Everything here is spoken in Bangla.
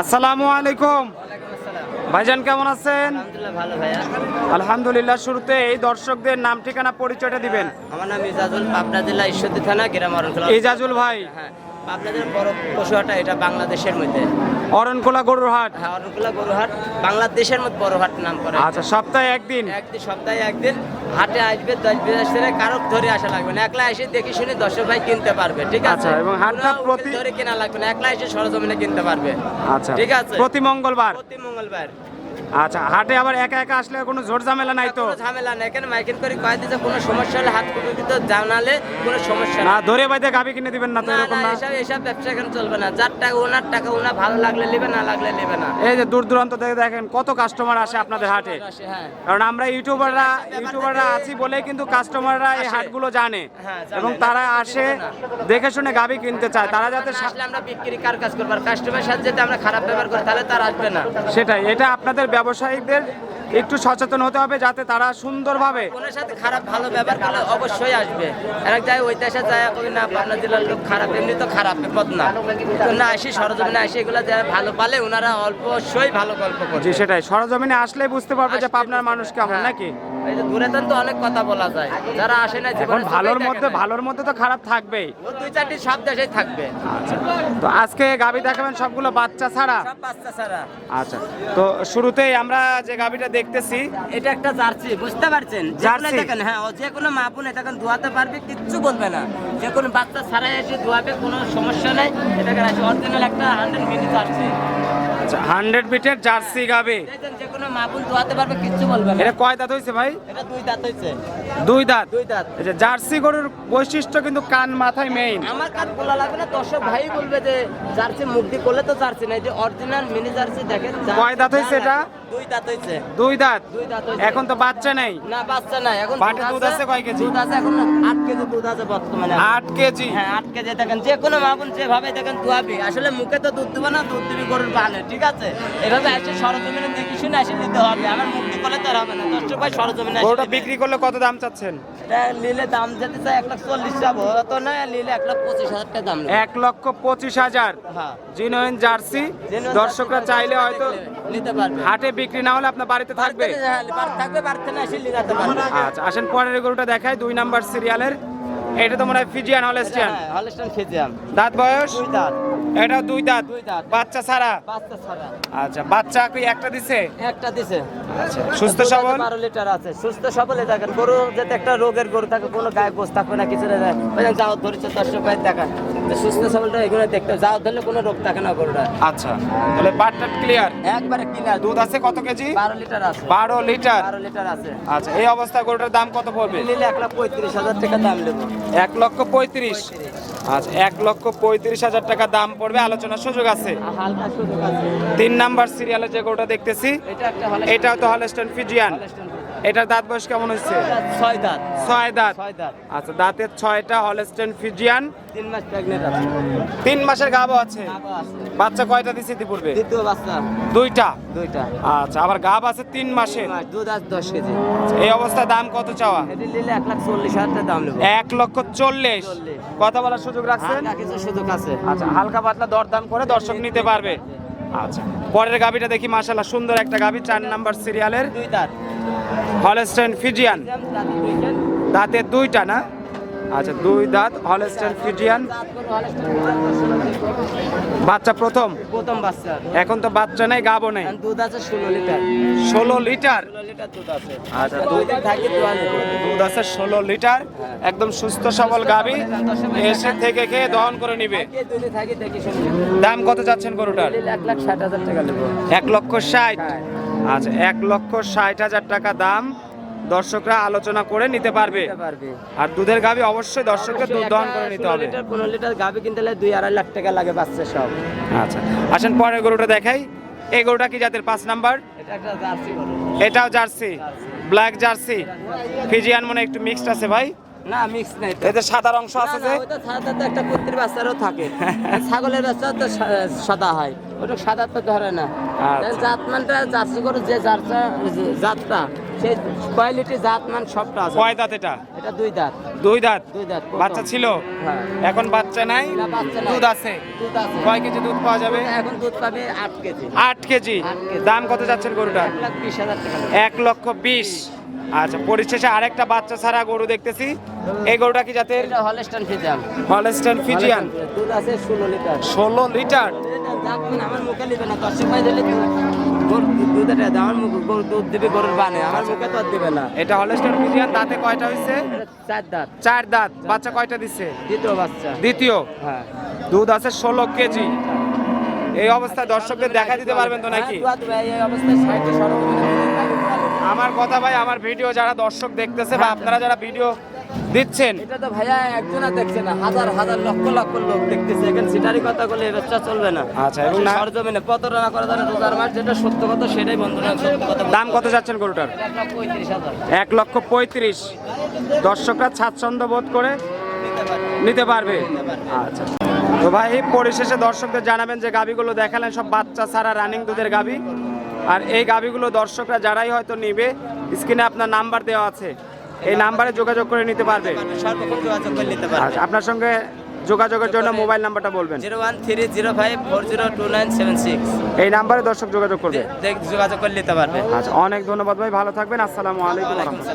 আসসালামু আলাইকুম। ভাইজান কেমন আছেন? আলহামদুলিল্লাহ শুরুতে এই দর্শকদের নাম ঠিকানা পরিচয়টা দিবেন। আমার নাম ইজাজুল পাবনা জেলা ঈশ্বরদী থানা গ্রাম অরণখোলা ইজাজুল ভাই। হ্যাঁ পাবনা জেলার বড় পশুহাটা এটা বাংলাদেশের মধ্যে। অরণকোলা গরুর হাট হ্যাঁ অরণখোলা গরুহাট বাংলাদেশের মধ্যে বড় হাট নাম করে আচ্ছা সপ্তাহে একদিন? একদিন সপ্তাহে একদিন। হাটে আসবে দশ বিশ কারও ধরে আসা লাগবে না। একলা এসে দেখি শুনে দর্শক ভাই কিনতে পারবে ঠিক আছে? আচ্ছা, এবং হাটটা প্রতি- ধরে কেনা লাগবে না একলা এসে সরজমিনে কিনতে পারবে আচ্ছা ঠিক আছে? প্রতি মঙ্গলবার? প্রতি মঙ্গলবার। আচ্ছা হাটে আবার একা একা আসলে কোনো ঝোর ঝামেলা নাই তো? কোনো ঝামেলা নেই এখানে মাইকিং করে? কয়ে দিতে কোনো সমস্যা হলে হাত কুটুর ভিতর জানালে কোনো সমস্যা না ধরে বাইতে গাবি কিনে দিবেন না তো এরকম না এসব এসব ব্যবসা এখানে চলবে না। যার টাকা ওনার টাকা ওনার ভালো লাগলে নেবে না লাগলে নেবে না। এই যে দূর দূরান্ত থেকে দেখেন কত কাস্টমার আসে আপনাদের হাটে। হ্যাঁ। কারণ আমরা ইউটিউবাররা ইউটিউবাররা আছি বলেই কিন্তু কাস্টমাররা এই হাটগুলো জানে। হ্যাঁ, জানে। এবং তারা আসে দেখে শুনে গাবি কিনতে চায়। তারা যাতে আমরা বিক্রি কার কাজ করব? আর কাস্টমারের সাথে যদি আমরা খারাপ ব্যবহার করি তাহলে তার আসবে না। সেটাই এটা আপনাদের ব্যবসায়িকদের একটু সচেতন হতে হবে যাতে তারা সুন্দরভাবে ওনার সাথে খারাপ ভালো ব্যবহার করলে অবশ্যই আসবে। এক যায় ওই দেশে যায় কবি না পাবনা জেলার লোক খারাপ এমনি তো খারাপ বিপদ না। তো না আসি সরজমিনে আসি এগুলো যারা ভালো পালে ওনারা অল্পই ভালো গল্প করে সেটাই। সরজমিনে আসলে বুঝতে পারবে যে পাবনার মানুষ কেমন হ্যাঁ। নাকি? এই যে দূরে তো অনেক কথা বলা যায়। যারা আসে না এখন ভালোর মধ্যে ভালোর মধ্যে তো খারাপ থাকবেই। দুই চারটি সব দেশেই থাকবে। আচ্ছা। তো আজকে গাবি দেখাবেন সবগুলো বাচ্চা ছাড়া? সব বাচ্চা ছাড়া। আচ্ছা। তো শুরুতেই আমরা যে গাবিটা দেখতেছি এটা একটা জার্সি বুঝতে পারছেন? জার্সি? দেখেন হ্যাঁ ও যে কোনো মা বোন এটাকে ধোয়াতে পারবে কিচ্ছু বলবে না। যে কোনো বাচ্চা ছাড়াই এসে ধোয়াবে কোনো সমস্যা নেই। এটাকে অরিজিনাল একটা হান্ড্রেড মিনিট জার্সি। আচ্ছা হান্ড্রেড বিটের জার্সি গাবে। যে কোনো মাবুল দোয়াতে পারবে কিচ্ছু বলবে না। এটা কয় দাঁত হয়েছে ভাই? এটা দুই দাঁত হয়েছে দুই দাঁত? দুই দাঁত। এই জার্সি গরুর বৈশিষ্ট্য কিন্তু কান মাথায় মেইন আমার কান খোলা লাগবে না দর্শক ভাই বলবে যে জার্সি মুক্তি করলে তো জার্সি নাই যে অরিজিনাল মিনি জার্সি দেখেন কয় দাঁত হয়েছে এটা? দুই দাঁত হয়েছে। দুই দাঁত? দুই দাঁত হয়েছে। এখন তো বাচ্চা নেই? না বাচ্চা নাই। এখন বাটে দুধ আছে। কয় কেজি? দুধ আছে এখন আট কেজি দুধ আছে বর্তমানে। আট কেজি? হ্যাঁ আট কেজি দেখেন। যে কোনো যেভাবে দেখেন দুয়াবি আসলে মুখে তো দুধ দেবো না দুধ দিবি গরুর পালে ঠিক আছে? এভাবে এসে সরজমিনে দেখি শুনে এসে নিতে হবে। আমার মুখ দিয়ে করলে তো হবে না। দর্শক ভাই সরজমিনে গরুটা বিক্রি করলে কত দাম চাচ্ছেন? এটা নিলে দাম যেতে চাই এক লাখ চল্লিশ যাব। তো না নিলে লাখ হাজার টাকা দাম। এক লক্ষ পঁচিশ হাজার। হ্যাঁ। জিনোইন জার্সি দর্শকরা চাইলে হয়তো নিতে পারবে। হাটে বিক্রি না হলে আপনার বাড়িতে থাকবে? হ্যাঁ, বাড়িতে থাকবে বাড়িতে না এসে নিয়ে পারবে। আচ্ছা আসেন পরের গরুটা দেখায় দুই নাম্বার সিরিয়ালের। এটা তো মনে হয় ফিজিয়ান হলেস্টিয়ান। হ্যাঁ হলস্টাইন খেয়েছিলাম দাঁত বয়স? দুই দাঁত। এটাও দুই দাঁত? দুই দাঁত। বাচ্চা ছাড়া? বাচ্চা ছাড়া। আচ্ছা বাচ্চা কি একটা দিছে? একটা দিছে। আচ্ছা সুস্থ সবল? বারো লিটার আছে। সুস্থ সবল দেখেন গরু যাতে একটা রোগের গরু থাকে কোনো গায়ে গোস থাকবে না কিছু না ওই যে যাও ধরেছে দর্শক ভাই দেখান। সুস্থ সবলটা এগুলো দেখতে। যাও ধরলে কোনো রোগ থাকে না গরুটা। আচ্ছা তাহলে বাটটা ক্লিয়ার একবারে কিনার দুধ আছে কত কেজি? বারো লিটার আছে। বারো লিটার? বারো লিটার আছে। আচ্ছা এই অবস্থায় গরুটার দাম কত পড়বে? নিলে এক লাখ পঁয়ত্রিশ হাজার টাকা দাম নেব এক লক্ষ পঁয়ত্রিশ? আচ্ছা এক লক্ষ পঁয়ত্রিশ হাজার টাকা দাম পড়বে। আলোচনার সুযোগ আছে? হালকা সুযোগ আছে। তিন নাম্বার সিরিয়ালে যে গরুটা দেখতেছি এটা একটা হলস্টন ফিজিয়ান এটার দাঁত বয়স কেমন হচ্ছে ছয় দাঁত। ছয় দাঁত। ছয় দাঁত। আচ্ছা দাঁতের ছয়টা হলস্টন ফিজিয়ান তিন মাস প্রেগনেন্ট আছে। তিন মাসের গাবও আছে? গাভা আছে। বাচ্চা কয়টা দিছে ইতিপূর্বে? দ্বিতীয় বাচ্চা। দুইটা? দুইটা। আচ্ছা আবার গাব আছে তিন মাস? দুধ আছে দশ কেজি। এই অবস্থায় দাম কত চাওয়া? এটি নিলে এক লাখ চল্লিশ হাজার দাম নেব। এক লক্ষ চল্লিশ। চল্লিশ। কথা বলার সুযোগ রাখছেন? কিছু সুযোগ আছে। আচ্ছা হালকা পাতলা দরদাম করে দর্শক নিতে পারবে। আচ্ছা পরের গাবিটা দেখি মাশাল্লাহ সুন্দর একটা গাবি চার নাম্বার সিরিয়ালের দুই দাঁত। Holstein Friesian. দাঁতের দুইটা না? আচ্ছা দুই দাঁত হলস্টেন ফিজিয়ান। দাঁত। বাচ্চা প্রথম? প্রথম বাচ্চা। এখন তো বাচ্চা নেই গাবো নেই। দুধ আছে ষোলো লিটার। ষোলো লিটার? আচ্ছা দুই দিন থাকি দোয়া নেব দুধ আছে ষোলো লিটার। একদম সুস্থ সবল গাবি। এসে থেকে খেয়ে দহন করে নিবে। দাম কত যাচ্ছেন গরুটার? এক লাখ ষাট হাজার টাকা এক লক্ষ ষাট। আচ্ছা এক লক্ষ ষাট হাজার টাকা দাম দর্শকরা আলোচনা করে নিতে পারবে। আর দুধের গাবি অবশ্যই দর্শককে দুধ দহন করে নিতে হবে। পনেরো লিটার গাভি কিনতে হলে দুই আড়াই লাখ টাকা লাগে বাচ্চা সব। আচ্ছা আসেন পরের গরুটা দেখাই। এই গরুটা কি জাতের? পাঁচ নাম্বার। এটাও জার্সি ব্ল্যাক জার্সি। ফিজিয়ান মনে একটু মিক্সড আছে ভাই। না মিক্স নাই তো। এতে সাদার অংশ আছে যে? ওটা সাদা তো একটা কুত্তির বাচ্চারও থাকে। ছাগলের বাচ্চা তো সাদা হয়। ওটা সাদা তো ধরে না। আচ্ছা। জাত মানটা জার্সি গরু যে জাতটা জাতটা সেই কোয়ালিটি জাত মান সবটা আছে। কয় দাঁত এটা? এটা দুই দাঁত। দুই দাঁত? দুই দাঁত বাচ্চা ছিল? হ্যাঁ। এখন বাচ্চা নাই? দুধ আছে? দুধ আছে। কয় কেজি দুধ পাওয়া যাবে? এখন দুধ পাবে আট কেজি। আট কেজি। দাম কত যাচ্ছে গরুটা এক লাখ বিশ হাজার টাকা। লক্ষ বিশ। আচ্ছা পরিশেষে আরেকটা বাচ্চা ছাড়া গরু দেখতেছি। এই গরুটা কি জাতের? এটা হলস্টান ফিজিয়াম হলস্টাইন ফিজিয়ান দুধ আছে ষোলো লিটার। ষোলো লিটার। এটা জাত মান আমার মুখে নিবে না দর্শক ভাই দিলে দুধ আমার মুখে গরু দুধ দিবে গরুর বানে। আমার মুখে তো দিবে না। এটা হলস্টাইন ফিজিয়ান দাঁতে কয়টা চার দাঁত। চার দাঁত। বাচ্চা কয়টা দ্বিতীয় বাচ্চা। দ্বিতীয়? হ্যাঁ। দুধ আছে ষোলো কেজি। এই অবস্থায় দর্শকদের দেখা দিতে পারবেন তো নাকি? হ্যাঁ, এই অবস্থায় সরজমিনে আমার কথা ভাই আমার ভিডিও যারা দর্শক দেখতেছে বা আপনারা যারা ভিডিও দিচ্ছেন? এটা তো ভাইয়া একজনা দেখছে না হাজার হাজার লক্ষ লক্ষ লোক দেখতেছে। এখানে সিটারি কথা বলে ব্যবসা চলবে না। আচ্ছা, এবং সরজমিনে প্রতারণা করে রোজার মাস যেটা সত্য কথা সেটাই সত্য দাম কত যাচ্ছেন গরুটার? এক লক্ষ পঁয়ত্রিশ দর্শকরা স্বাচ্ছন্দ্য বোধ করে নিতে পারবে। আচ্ছা। তো ভাই পরিশেষে দর্শকদের জানাবেন যে গাবিগুলো দেখালেন সব বাচ্চা ছাড়া রানিং দুধের গাবি আর এই গাবিগুলো দর্শকরা যারাই হয়তো নিবে স্ক্রিনে আপনার নাম্বার দেওয়া আছে। এই নাম্বারে যোগাযোগ করে নিতে পারবে। আচ্ছা, আপনার সঙ্গে যোগাযোগের জন্য মোবাইল নাম্বারটা বলবেন। Zero one three zero five four zero two nine seven six. এই নাম্বারে দর্শক যোগাযোগ করবে। যোগাযোগ করে নিতে পারবে। আচ্ছা অনেক ধন্যবাদ ভাই ভালো থাকবেন আসসালামু আলাইকুম ওয়া